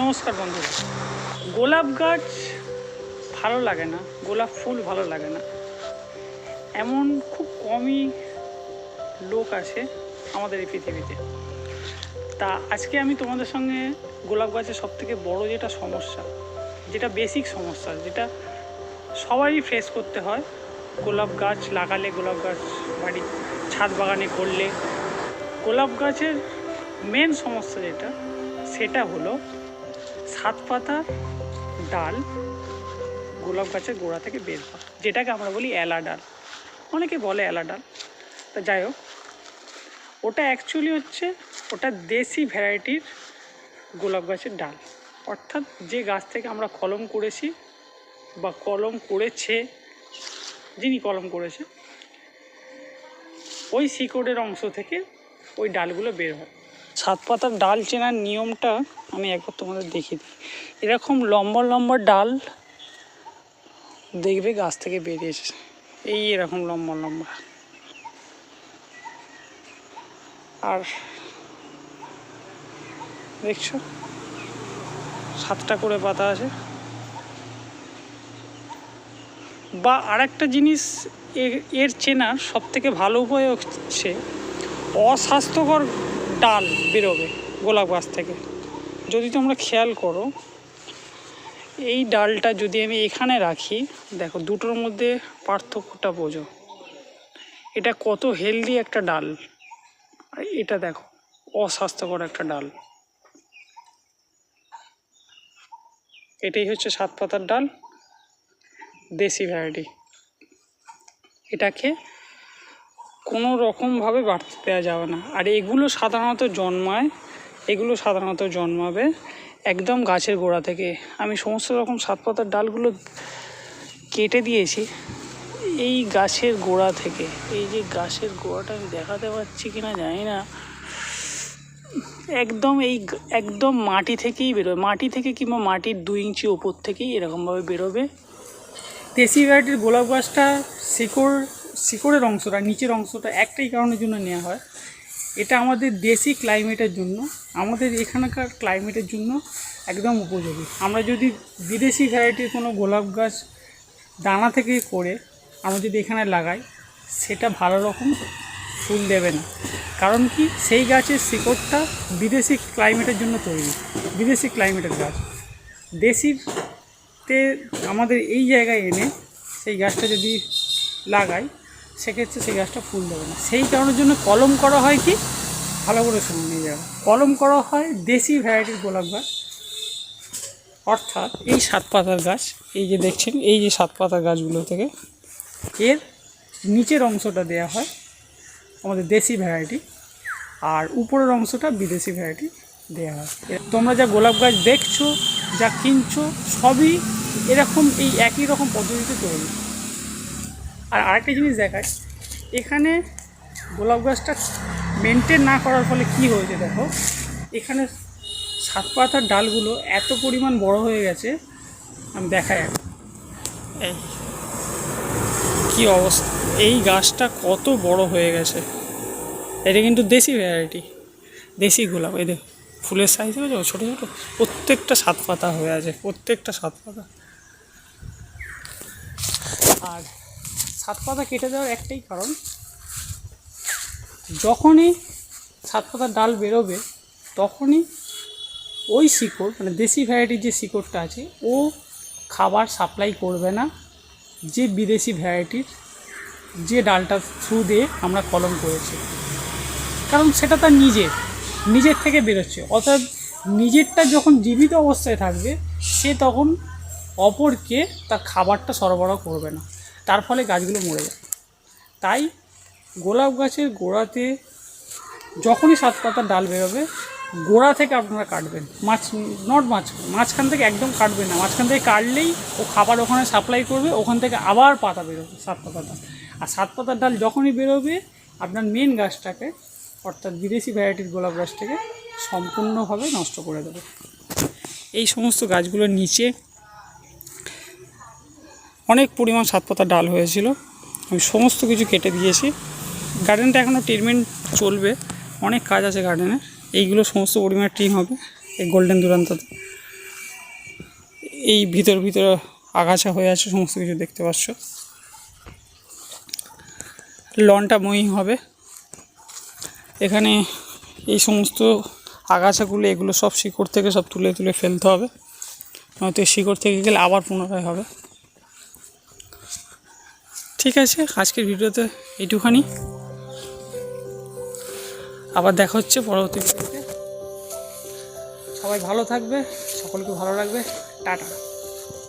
নমস্কার বন্ধুরা। গোলাপ গাছ ভালো লাগে না, গোলাপ ফুল ভালো লাগে না। এমন খুব কমই লোক আছে আমাদের এই পৃথিবীতে। তা আজকে আমি তোমাদের সঙ্গে গোলাপ গাছের সব থেকে বড়ো যেটা সমস্যা, যেটা বেসিক সমস্যা, যেটা সবারই ফেস করতে হয়, গোলাপ গাছ লাগালে, গোলাপ গাছ বাড়ি ছাদ বাগানে করলে। গোলাপ গাছের মেন সমস্যা যেটা, সেটা হলো সাত পাতার ডাল, গোলাপ গাছের গোড়া থেকে বের হয় যেটাকে আমরা বলি এলা ডাল। অনেকে বলে এলা ডাল। তা যাই হোক, ওটা অ্যাকচুয়ালি হচ্ছে ওটা দেশি ভ্যারাইটির গোলাপ গাছের ডাল। অর্থাৎ যে গাছ থেকে আমরা কলম করেছি বা কলম করেছে, যিনি কলম করেছে, ওই শিকড়ের অংশ থেকে ওই ডালগুলো বের হয়। সাত পাতার ডাল চেনার নিয়মটা আমি একবার তোমাদের দেখিয়ে দিই। এরকম লম্বা লম্বা ডাল দেখবে গাছ থেকে বেরিয়েছে এই এরকম লম্বা লম্বা। আর দেখছ? সাতটা করে পাতা আছে। বা আরেকটা জিনিস এর- চেনার সব থেকে ভালো উপায় হচ্ছে অস্বাস্থ্যকর ডাল বেরোবে গোলাপ গাছ থেকে। যদি তোমরা খেয়াল করো, এই ডালটা যদি আমি এখানে রাখি, দেখো দুটোর মধ্যে পার্থক্যটা বোঝো। এটা কত হেলদি একটা ডাল। আর এটা দেখো, অস্বাস্থ্যকর একটা ডাল। এটাই হচ্ছে সাত পাতার ডাল, দেশি ভ্যারাইটি। এটাকে কোনো রকমভাবে বাড়তে দেওয়া যাবে না। আর এগুলো সাধারণত জন্মায়, এগুলো সাধারণত জন্মাবে একদম গাছের গোড়া থেকে। আমি সমস্ত রকম সাত পাতার ডালগুলো কেটে দিয়েছি। এই গাছের গোড়া থেকে, এই যে গাছের গোড়াটা আমি দেখাতে পারছি কিনা জানি না। একদম এই একদম মাটি থেকেই বেরোবে মাটি থেকে কিংবা মাটির দু ইঞ্চি ওপর থেকেই এরকমভাবে বেরোবে। দেশি ভ্যারাইটির গোলাপ গাছটা শিকড় শিকড়ের অংশটা, নিচের অংশটা একটাই কারণের জন্য নেওয়া হয়। এটা আমাদের দেশি ক্লাইমেটের জন্য, আমাদের এখানকার ক্লাইমেটের জন্য একদম উপযোগী। আমরা যদি বিদেশি ভ্যারাইটির কোনো গোলাপ গাছ দানা থেকে করে আমরা যদি এখানে লাগাই, সেটা ভালো রকম ফুল দেবে না। কারণ কি? সেই গাছের শিকড়টা বিদেশি ক্লাইমেটের জন্য তৈরি, বিদেশি ক্লাইমেটের গাছ। দেশিতে আমাদের এই জায়গায় এনে সেই গাছটা যদি লাগাই সেক্ষেত্রে সেই গাছটা ফুল দেবে না। সেই কারণের জন্য কলম করা হয় কি? ভালো করে শুনে নিয়ে যাবে। কলম করা হয় দেশি ভ্যারাইটির গোলাপ গাছ। অর্থাৎ এই সাত পাতার গাছ, এই যে দেখছেন, এই যে সাত পাতার গাছগুলো থেকে এর নিচের অংশটা দেয়া হয় আমাদের দেশি ভ্যারাইটি আর উপরের অংশটা বিদেশি ভ্যারাইটি দেওয়া হয়। তোমরা যা গোলাপ গাছ দেখছ, যা কিনছো, সবই এরকম, এই একই রকম পদ্ধতিতে তৈরি। আর আরেকটা জিনিস দেখায় এখানে গোলাপ গাছটা মেনটেন না করার ফলে কি হয়েছে দেখো? এখানে সাত পাতার ডালগুলো এত পরিমাণ বড় হয়ে গেছে, আমি দেখাই এখন। এই কী অবস্থা? এই গাছটা কত বড় হয়ে গেছে। এটা কিন্তু দেশি ভ্যারাইটি দেশি গোলাপ। এই ফুলের সাইজ হয়েছে ছোটো ছোটো। প্রত্যেকটা সাত পাতা হয়ে আছে, প্রত্যেকটা সাত পাতা। আর সাত পাতা কেটে দেওয়ার একটাই কারণ, যখনই সাত পাতার ডাল বেরোবে, তখনই ওই শিকড় মানে দেশি ভ্যারাইটির যে শিকড়টা আছে, ও খাবার সাপ্লাই করবে না যে বিদেশি ভ্যারাইটির যে ডালটা থ্রু দিয়ে আমরা কলম করেছি। কারণ সেটা তার নিজের নিজের থেকে বেরোচ্ছে। অর্থাৎ নিজেরটা যখন জীবিত অবস্থায় থাকবে, সে তখন অপরকে তার খাবারটা সরবরাহ করবে না। তার ফলে গাছগুলো মরে যায়। তাই গোলাপ গাছের গোড়াতে যখনই সাত পাতার ডাল বেরোবে, গোড়া থেকে আপনারা কাটবেন। মাছ নট মাছ, মাঝখান থেকে একদম কাটবেন না। মাঝখান থেকে কাটলেই ও খাবার ওখানে সাপ্লাই করবে, ওখান থেকে আবার পাতা বেরোবে, সাত পাতার ডাল। আর সাত পাতার ডাল যখনই বেরোবে, আপনার মেন গাছটাকে, অর্থাৎ বিদেশি ভ্যারাইটির গোলাপ গাছটাকে সম্পূর্ণভাবে নষ্ট করে দেবে। এই সমস্ত গাছগুলোর নিচে অনেক পরিমাণ সাত পাতার ডাল হয়েছিল। আমি সমস্ত কিছু কেটে দিয়েছি। গার্ডেনটা এখনও ট্রিটমেন্ট চলবে। অনেক কাজ আছে গার্ডেনে এইগুলো সমস্ত পরিমাণে ট্রিম হবে এই গোল্ডেন দুরান্ততে। এই ভিতর ভিতরে আগাছা হয়ে আছে, সমস্ত কিছু দেখতে পাচ্ছ। লনটা মই হবে। এখানে এই সমস্ত আগাছাগুলো, এগুলো সব শিকড় থেকে সব তুলে তুলে ফেলতে হবে। নয়তো শিকড় থেকে গেলে আবার পুনরায় হবে। ঠিক আছে, আজকের ভিডিওতে এইটুখানি। আবার দেখা হচ্ছে পরবর্তী ভিডিওতে। সবাই ভালো থাকবে, সকলকে ভালো লাগবে টাটা।